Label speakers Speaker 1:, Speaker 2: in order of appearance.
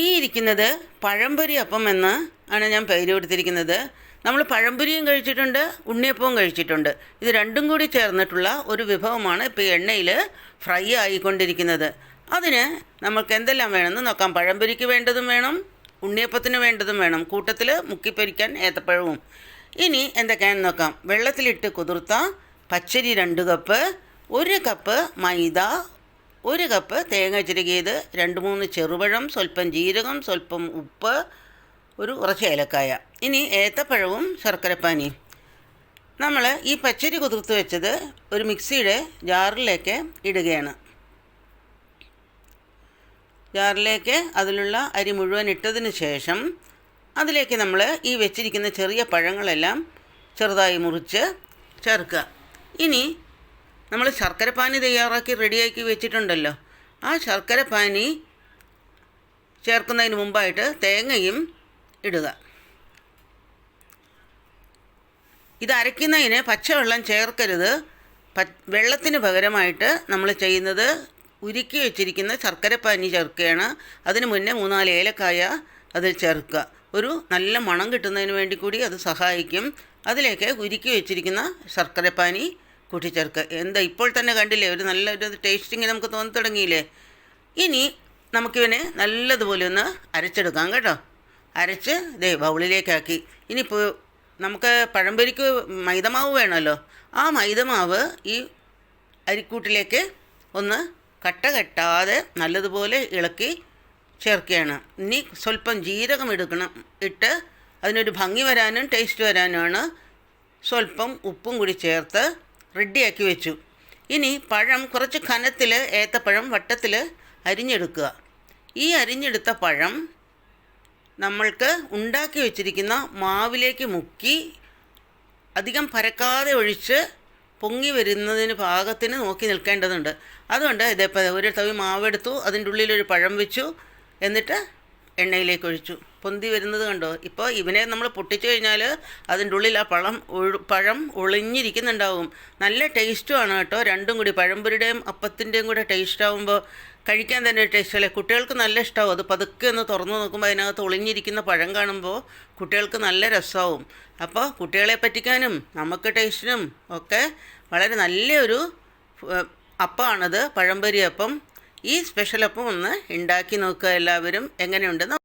Speaker 1: ഈ ഇരിക്കുന്നത് പഴംപൊരി അപ്പം എന്ന് ആണ് ഞാൻ പേര് കൊടുത്തിരിക്കുന്നത്. നമ്മൾ പഴംപൊരിയും കഴിച്ചിട്ടുണ്ട് ഉണ്ണിയപ്പവും കഴിച്ചിട്ടുണ്ട്. ഇത് രണ്ടും കൂടി ചേർന്നിട്ടുള്ള ഒരു വിഭവമാണ് ഇപ്പോൾ എണ്ണയിൽ ഫ്രൈ ആയിക്കൊണ്ടിരിക്കുന്നത്. അതിന് നമുക്ക് എന്തെല്ലാം വേണമെന്ന് നോക്കാം. പഴംപൊരിക്ക് വേണ്ടതും വേണം ഉണ്ണിയപ്പത്തിന് വേണ്ടതും വേണം. കൂട്ടത്തിൽ മുക്കിപ്പൊരിക്കാൻ ഏത്തപ്പഴവും. ഇനി എന്തൊക്കെയാണെന്ന് നോക്കാം. വെള്ളത്തിലിട്ട് കുതിർത്ത പച്ചരി രണ്ട് കപ്പ് ഒരു കപ്പ് മൈദ ഒരു കപ്പ് തേങ്ങ ചിരുകിയത് രണ്ട് മൂന്ന് ചെറുപഴം സ്വല്പം ജീരകം സ്വല്പം ഉപ്പ് ഒരു കുറച്ച് ഏലക്കായ. ഇനി ഏത്തപ്പഴവും ശർക്കരപ്പാനിയും. നമ്മൾ ഈ പച്ചരി കുതിർത്ത് വെച്ചത് ഒരു മിക്സിയുടെ ജാറിലേക്ക് ഇടുകയാണ്. ജാറിലേക്ക് അതിലുള്ള അരി മുഴുവൻ ഇട്ടതിന് ശേഷം അതിലേക്ക് നമ്മൾ ഈ വെച്ചിരിക്കുന്ന ചെറിയ പഴങ്ങളെല്ലാം ചെറുതായി മുറിച്ച് ചേർക്കുക. ഇനി നമ്മൾ ശർക്കര പാനി തയ്യാറാക്കി റെഡിയാക്കി വെച്ചിട്ടുണ്ടല്ലോ. ആ ശർക്കര പാനി ചേർക്കുന്നതിന് മുമ്പായിട്ട് തേങ്ങയും ഇടുക. ഇത് അരയ്ക്കുന്നതിന് പച്ചവെള്ളം ചേർക്കരുത്. വെള്ളത്തിന് പകരമായിട്ട് നമ്മൾ ചെയ്യുന്നത് ഉരുക്കി വെച്ചിരിക്കുന്ന ശർക്കരപ്പാനി ചേർക്കുകയാണ്. അതിന് മുന്നേ മൂന്നാൽ ഏലക്കായ അതിൽ ചേർക്കുക. ഒരു നല്ല മണം കിട്ടുന്നതിന് വേണ്ടി കൂടി അത് സഹായിക്കും. അതിലേക്ക് ഉരുക്കി വെച്ചിരിക്കുന്ന ശർക്കരപ്പാനി കൂട്ടിച്ചേർക്കുക എന്താ ഇപ്പോൾ തന്നെ കണ്ടില്ലേ ഒരു നല്ലൊരു ടേസ്റ്റിങ് നമുക്ക് തോന്നി തുടങ്ങിയില്ലേ ഇനി നമുക്കിവനെ നല്ലതുപോലെ ഒന്ന് അരച്ചെടുക്കാം കേട്ടോ. അരച്ച് ദേ ബൗളിലേക്കാക്കി. ഇനിയിപ്പോൾ നമുക്ക് പഴംപൊരിക്ക് മൈദമാവ് വേണമല്ലോ. ആ മൈദമാവ് ഈ അരിക്കൂട്ടിലേക്ക് ഒന്ന് കട്ട കെട്ടാതെ നല്ലതുപോലെ ഇളക്കി ചേർക്കുകയാണ്. ഇനി സ്വല്പം ജീരകം എടുക്കണം. ഇട്ട് അതിനൊരു ഭംഗി വരാനും ടേസ്റ്റ് വരാനുമാണ്. സ്വല്പം ഉപ്പും കൂടി ചേർത്ത് റെഡിയാക്കി വെച്ചു. ഇനി പഴം കുറച്ച് ഖനത്തിൽ ഏത്തപ്പഴം വട്ടത്തിൽ അരിഞ്ഞെടുക്കുക. ഈ അരിഞ്ഞെടുത്ത പഴം നമ്മൾക്ക് ഉണ്ടാക്കി വെച്ചിരിക്കുന്ന മാവിലേക്ക് മുക്കി അധികം പരക്കാതെ ഒഴിച്ച് പൊങ്ങി വരുന്നതിന് പാകത്തിന് നോക്കി നിൽക്കേണ്ടതുണ്ട്. അതുകൊണ്ട് ഇതേപോലെ ഒരു തവി മാവെടുത്തു അതിന്റെ ഉള്ളിലൊരു പഴം വെച്ചു എന്നിട്ട് എണ്ണയിലേക്ക് ഒഴിച്ചു. പൊന്തി വരുന്നത് കണ്ടോ? ഇപ്പോൾ ഇവനെ നമ്മൾ പൊട്ടിച്ചു കഴിഞ്ഞാൽ അതിന്റെ ഉള്ളിൽ ആ പഴം പഴം ഒളിഞ്ഞിരിക്കുന്നുണ്ടാവും. നല്ല ടേസ്റ്റുമാണ് കേട്ടോ. രണ്ടും കൂടി പഴംപൊരിയുടെയും അപ്പത്തിന്റെയും കൂടെ ടേസ്റ്റ് ആകുമ്പോൾ കഴിക്കാൻ തന്നെ ടേസ്റ്റ് അല്ലേ? കുട്ടികൾക്ക് നല്ല ഇഷ്ടമാവും അത് പതുക്കെ ഒന്ന് തുറന്നു നോക്കുമ്പോൾ അതിനകത്ത് ഒളിഞ്ഞിരിക്കുന്ന പഴം കാണുമ്പോൾ കുട്ടികൾക്ക് നല്ല രസമാവും അപ്പോൾ കുട്ടികളെ പറ്റിക്കാനും നമുക്ക് ടേസ്റ്റിനും ഒക്കെ വളരെ നല്ലൊരു അപ്പമാണത് പഴംപൊരി അപ്പം. ഈ സ്പെഷ്യൽ അപ്പം ഒന്ന് ഉണ്ടാക്കി നോക്കുക എല്ലാവരും. എങ്ങനെയുണ്ടെന്ന്